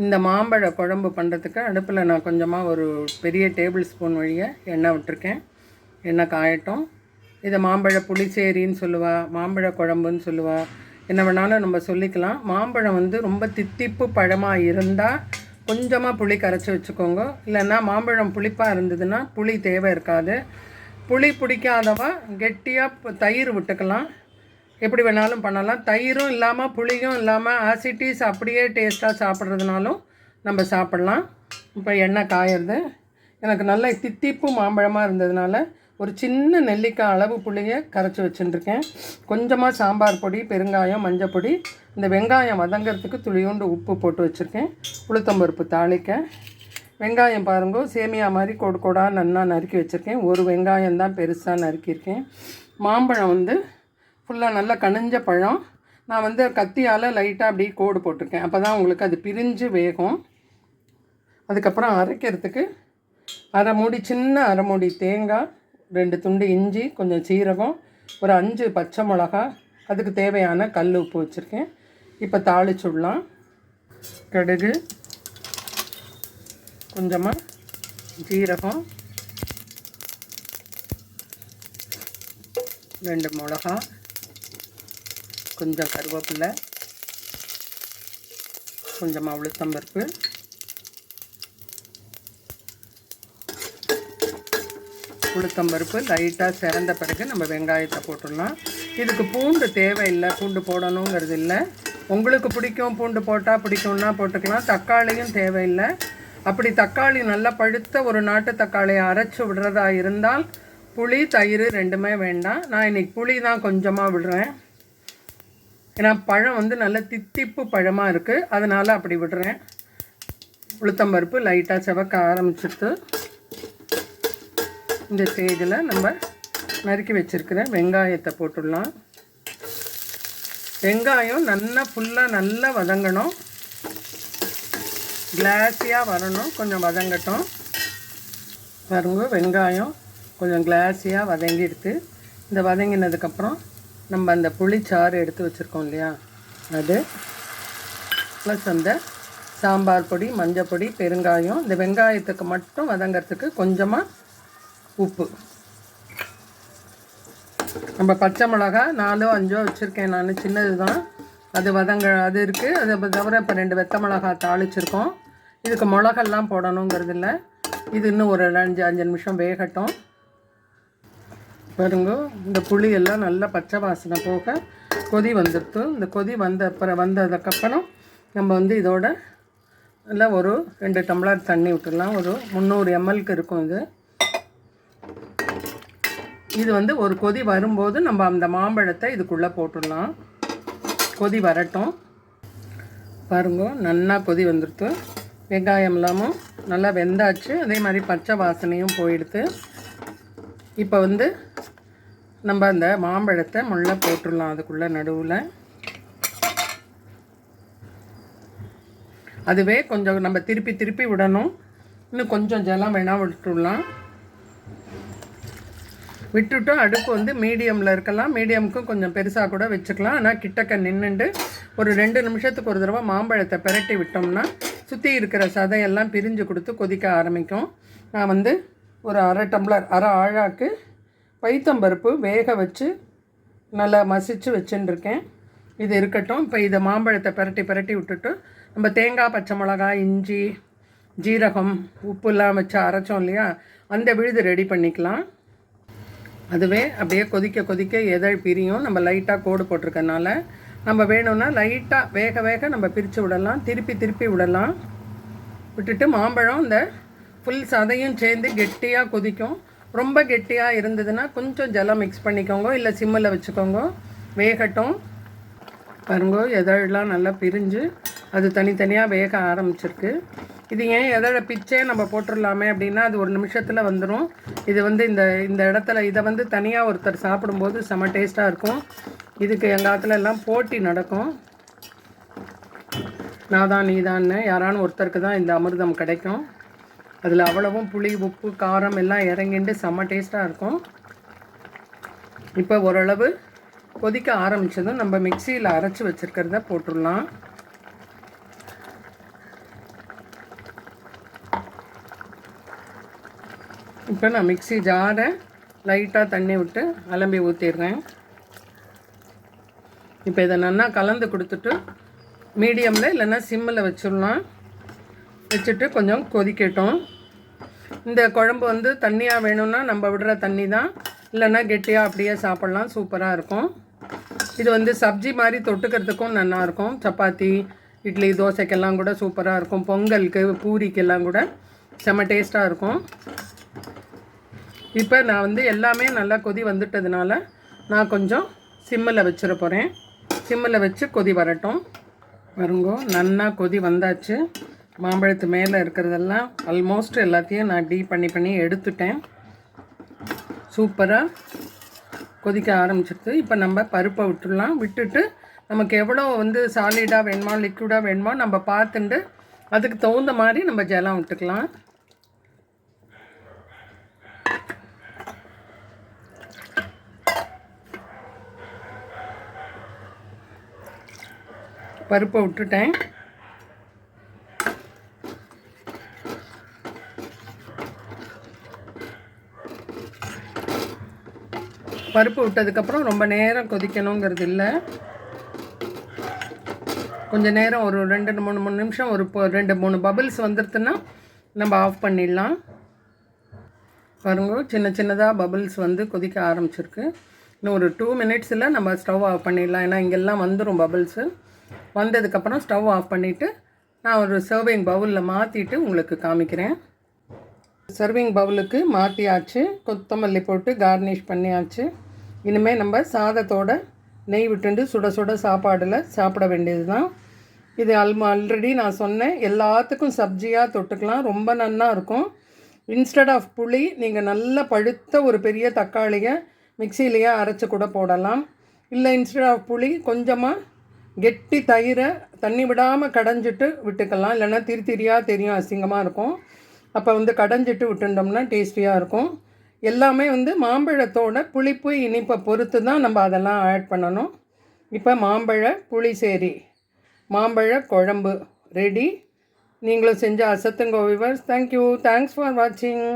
இந்த மாம்பழ குழம்பு பண்ணுறதுக்கு அடுப்பில் நான் கொஞ்சமாக ஒரு பெரிய டேபிள் ஸ்பூன் வழியை எண்ணெய் விட்டுருக்கேன். எண்ணெய் காயட்டும். இதை மாம்பழ புளிச்சேரின்னு சொல்லுவா மாம்பழ குழம்புன்னு சொல்லுவா. என்ன வேணாலும் நம்ம சொல்லிக்கலாம். மாம்பழம் வந்து ரொம்ப தித்திப்பு பழமாக இருந்தால் கொஞ்சமாக புளி கரைச்சி வச்சுக்கோங்க. இல்லைன்னா மாம்பழம் புளிப்பாக இருந்ததுன்னா புளி தேவை இருக்காது. புளி பிடிக்காதவா கெட்டியாக தயிர் விட்டுக்கலாம். எப்படி வேணாலும் பண்ணலாம். தயிரும் இல்லாமல் புளியும் இல்லாமல் ஆசிட்டிஸ் அப்படியே டேஸ்ட்டாக சாப்பிட்றதுனாலும் நம்ம சாப்பிட்லாம். இப்போ எண்ணெய் காயறது. எனக்கு நல்ல தித்திப்பு மாம்பழமாக இருந்ததுனால ஒரு சின்ன நெல்லிக்காய் அளவு புளியை கரைச்சி வச்சுட்டுருக்கேன் கொஞ்சமாக சாம்பார் பொடி பெருங்காயம் மஞ்சள் பொடி இந்த வெங்காயம் வதங்கிறதுக்கு துளியோண்டு உப்பு போட்டு வச்சுருக்கேன். உளுத்தம்பருப்பு தாளிக்க. வெங்காயம் பாருங்க சேமியா மாதிரி கோடு கோடாக நன்னா நறுக்கி வச்சுருக்கேன். ஒரு வெங்காயம் தான் பெருசாக நறுக்கியிருக்கேன். மாம்பழம் வந்து ஃபுல்லாக நல்லா கனிஞ்ச பழம். நான் வந்து கத்தியால் லைட்டாக அப்படியே கோடு போட்டிருக்கேன். அப்போ தான் உங்களுக்கு அது பிரிஞ்சு வேகும். அதுக்கப்புறம் அரைக்கிறதுக்கு அரை மூடி சின்ன அரை மூடி தேங்காய் ரெண்டு துண்டு இஞ்சி கொஞ்சம் சீரகம் ஒரு அஞ்சு பச்சை மிளகா அதுக்கு தேவையான கல் உப்பு வச்சுருக்கேன். இப்போ தாளிச்சுடலாம். கடுகு கொஞ்சமாக ஜீரகம் ரெண்டு மிளகா கொஞ்சம் கருவேப்பில்லை கொஞ்சமாக உளுத்தம்பருப்பு உளுத்தம்பருப்பு லைட்டாக சிறந்த பிறகு நம்ம வெங்காயத்தை போட்டுடலாம். இதுக்கு பூண்டு தேவையில்லை பூண்டு போடணுங்கிறது இல்லை. உங்களுக்கு பிடிக்கும் பூண்டு போட்டால் பிடிக்கும்னா போட்டுக்கலாம் தக்காளியும் தேவையில்லை. அப்படி தக்காளி நல்லா பழுத்த ஒரு நாட்டு தக்காளியை அரைச்சி விடுறதா இருந்தால் புளி தயிர் ரெண்டுமே வேண்டாம். நான் இன்றைக்கி புளி தான் கொஞ்சமாக விடுறேன். ஏன்னா பழம் வந்து நல்ல தித்திப்பு பழமாக இருக்குது அதனால் அப்படி விடுறேன். உளுத்தம்பருப்பு லைட்டாக செவக்க ஆரம்பிச்சிட்டு இந்த ஸ்டேஜில் நம்ம நறுக்கி வச்சுருக்கிற வெங்காயத்தை போட்டுடலாம். வெங்காயம் நல்லா ஃபுல்லாக நல்லா வதங்கணும். கிளாஸியாக வரணும். கொஞ்சம் வதங்கட்டும். பாருங்க வெங்காயம் கொஞ்சம் கிளாஸியாக வதங்கிடுது. இந்த வதங்கினதுக்கப்புறம் நம்ம அந்த புளிச்சாறு எடுத்து வச்சுருக்கோம் இல்லையா? அது. ப்ளஸ் அந்த சாம்பார் பொடி மஞ்சள் பொடி பெருங்காயம். இந்த வெங்காயத்துக்கு மட்டும் வதங்கிறதுக்கு கொஞ்சமாக உப்பு. நம்ம பச்சை மிளகா நாலோ அஞ்சோ வச்சுருக்கேன் நான். சின்னது தான் அது வதங்க அது இருக்குது அது தவிர இப்போ ரெண்டு வெத்த மிளகா தாளிச்சிருக்கோம். இதுக்கு மிளகெல்லாம் போடணுங்கிறது இல்லை இது இன்னும் ஒரு அஞ்சு அஞ்சு நிமிஷம் வேகட்டும். பாருங்க இந்த புளி எல்லாம் நல்லா பச்சை வாசனை போக கொதி வந்துடுத்து இந்த கொதி வந்த அப்புறம் வந்ததுக்கப்புறம் நம்ம வந்து இதோட நல்லா ஒரு ரெண்டு டம்ளர் தண்ணி விட்டுடலாம். ஒரு முந்நூறு எம்எல்க்கு இருக்கும் இது. இது வந்து ஒரு கொதி வரும்போது நம்ம அந்த மாம்பழத்தை இதுக்குள்ளே போட்டுடலாம். கொதி வரட்டும். பாருங்க நல்லா கொதி வந்துடுத்து வெங்காயம் இல்லாமல் நல்லா வெந்தாச்சு. அதே மாதிரி பச்சை வாசனையும் போயிடுது இப்போ வந்து நம்ம அந்த மாம்பழத்தை முள்ள போட்டுடலாம் அதுக்குள்ளே நடுவில். அதுவே கொஞ்சம் நம்ம திருப்பி திருப்பி விடணும். இன்னும் கொஞ்சம் ஜலம் வேணால் விட்டுடலாம். விட்டுட்டு அடுப்பு வந்து மீடியமில் இருக்கலாம். மீடியமுக்கும் கொஞ்சம் பெருசாக கூட வச்சுக்கலாம். ஆனால் கிட்டக்க நின்றுண்டு ஒரு ரெண்டு நிமிஷத்துக்கு ஒரு தடவை மாம்பழத்தை பிரட்டி விட்டோம்னா சுற்றி இருக்கிற சதையெல்லாம் பிரிஞ்சு கொடுத்து கொதிக்க ஆரம்பிக்கும். நான் வந்து ஒரு அரை டம்ளர் அரை ஆழாக்கு பைத்தம்பருப்பு வேக வச்சு நல்லா மசிச்சு வச்சுட்டுருக்கேன் இது இருக்கட்டும். இப்போ இதை மாம்பழத்தை பிரட்டி பிரட்டி விட்டுட்டு நம்ம தேங்காய் பச்சை மிளகாய் இஞ்சி ஜீரகம் உப்புலாம் வச்சு அரைச்சோம் இல்லையா? அந்த விழுது ரெடி பண்ணிக்கலாம். அதுவே அப்படியே கொதிக்க கொதிக்க எதழ் பிரியும். நம்ம லைட்டாக கோடு போட்டிருக்கனால நம்ம வேணும்னா லைட்டாக வேக வேக நம்ம பிரித்து விடலாம். திருப்பி திருப்பி விடலாம். விட்டுட்டு மாம்பழம் இந்த ஃபுல் சதையும் சேர்ந்து கெட்டியாக கொதிக்கும். ரொம்ப கெட்டியாக இருந்ததுன்னா கொஞ்சம் ஜலம் மிக்ஸ் பண்ணிக்கோங்க. இல்லை சிம்மில் வச்சுக்கோங்க. வேகட்டும். பாருங்க எதழெலாம் நல்லா பிரிஞ்சு அது தனித்தனியாக வேக ஆரம்பிச்சிருக்கு. இது ஏன் எதழை பிச்சே நம்ம போட்டுடலாமே அப்படின்னா அது ஒரு நிமிஷத்தில் வந்துடும் இது வந்து இந்த இந்த இடத்துல இதை வந்து தனியாக ஒருத்தர் சாப்பிடும்போது செம டேஸ்ட்டாக இருக்கும். இதுக்கு எங்கள் ஆத்துல எல்லாம் போட்டி நடக்கும். நான் தான் நீதான்னு யாரானு ஒருத்தருக்கு தான் இந்த அமிர்தம் கிடைக்கும். அதில் அவ்வளவும் புளி உப்பு காரம் எல்லாம் இறங்கிண்டு செம்ம டேஸ்ட்டாக இருக்கும். இப்போ ஓரளவு கொதிக்க ஆரம்பித்ததும் நம்ம மிக்சியில் அரைச்சி வச்சுருக்கிறத போட்டுடலாம். இப்போ நான் மிக்சி ஜாரை லைட்டாக தண்ணி விட்டு அலம்பி ஊற்றிடுறேன் இப்போ இதை நல்லா கலந்து கொடுத்துட்டு மீடியமில் இல்லைன்னா சிம்மில் வச்சிடலாம். வச்சுட்டு கொஞ்சம் கொதிக்கட்டும். இந்த குழம்பு வந்து தண்ணியாக வேணும்னா நம்ம விடுற தண்ணி தான். இல்லைன்னா கெட்டியாக அப்படியே சாப்பிட்லாம். சூப்பராக இருக்கும். இது வந்து சப்ஜி மாதிரி தொட்டுக்கிறதுக்கும் நல்லாயிருக்கும் சப்பாத்தி இட்லி தோசைக்கெல்லாம் கூட சூப்பராக இருக்கும். பொங்கலுக்கு பூரிக்கெல்லாம் கூட செம்ம டேஸ்ட்டாக இருக்கும். இப்போ நான் வந்து எல்லாமே நல்லா கொதி வந்துட்டதுனால நான் கொஞ்சம் சிம்மில் வச்சிட போகிறேன் சிம்மில் வச்சு கொதி வரட்டும். வருங்கோ நன்னா கொதி வந்தாச்சு. மாம்பழத்து மேலே இருக்கிறதெல்லாம் ஆல்மோஸ்ட் எல்லாத்தையும் நான் டீ பண்ணி பண்ணி எடுத்துட்டேன். சூப்பராக கொதிக்க ஆரம்பிச்சிருது இப்போ நம்ம பருப்பை விட்டுடலாம். விட்டுட்டு நமக்கு எவ்வளோ வந்து சாலிடாக வேணுமா லிக்விடாக வேணுமோ நம்ம பார்த்துட்டு அதுக்கு தகுந்த மாதிரி நம்ம ஜலம் விட்டுக்கலாம். பருப்பை விட்டுட்டேன். பருப்பு விட்டதுக்கப்புறம் ரொம்ப நேரம் கொதிக்கணுங்கிறது இல்லை கொஞ்சம் நேரம் ஒரு ரெண்டு மூணு மூணு நிமிஷம் ஒரு இப்போ ரெண்டு மூணு பபிள்ஸ் வந்துடுதுன்னா நம்ம ஆஃப் பண்ணிடலாம். பாருங்க சின்ன சின்னதாக பபிள்ஸ் வந்து கொதிக்க ஆரம்பிச்சிருக்கு. இன்னும் ஒரு டூ மினிட்ஸில் நம்ம ஸ்டவ் ஆஃப் பண்ணிடலாம். ஏன்னா இங்கெல்லாம் வந்துடும் பபிள்ஸு வந்ததுக்கப்புறம் ஸ்டவ் ஆஃப் பண்ணிவிட்டு நான் ஒரு சர்விங் பவுலில் மாற்றிட்டு உங்களுக்கு காமிக்கிறேன். சர்விங் பவுலுக்கு மாற்றியாச்சு கொத்தமல்லி போட்டு கார்னிஷ் பண்ணியாச்சு. இனிமேல் நம்ம சாதத்தோட நெய் விட்டுண்டு சுட சுட சாப்பாடில் சாப்பிட வேண்டியது தான் இது அல் ஆல்ரெடி நான் சொன்னேன். எல்லாத்துக்கும் சப்ஜியாக தொட்டுக்கலாம். ரொம்ப நன்னா இருக்கும். இன்ஸ்டட் ஆஃப் புளி நீங்கள் நல்லா பழுத்த ஒரு பெரிய தக்காளியை மிக்சியிலேயே அரைச்சி கூட போடலாம். இல்லை இன்ஸ்டட் ஆஃப் புளி கொஞ்சமாக கெட்டி தயிரை தண்ணி விடாமல் கடைஞ்சிட்டு விட்டுக்கலாம். இல்லைன்னா திரி திரியாக தெரியும் அசிங்கமாக இருக்கும். அப்போ வந்து கடைஞ்சிட்டு விட்டுட்டோம்னா டேஸ்டியாக இருக்கும். எல்லாமே வந்து மாம்பழத்தோட புளிப்பு இனிப்பை பொறுத்து தான் நம்ம அதெல்லாம் ஆட் பண்ணணும். இப்போ மாம்பழ புளிசேரி மாம்பழ குழம்பு ரெடி நீங்களும் செஞ்ச அசத்துங்க viewers thank you thanks for வாட்சிங்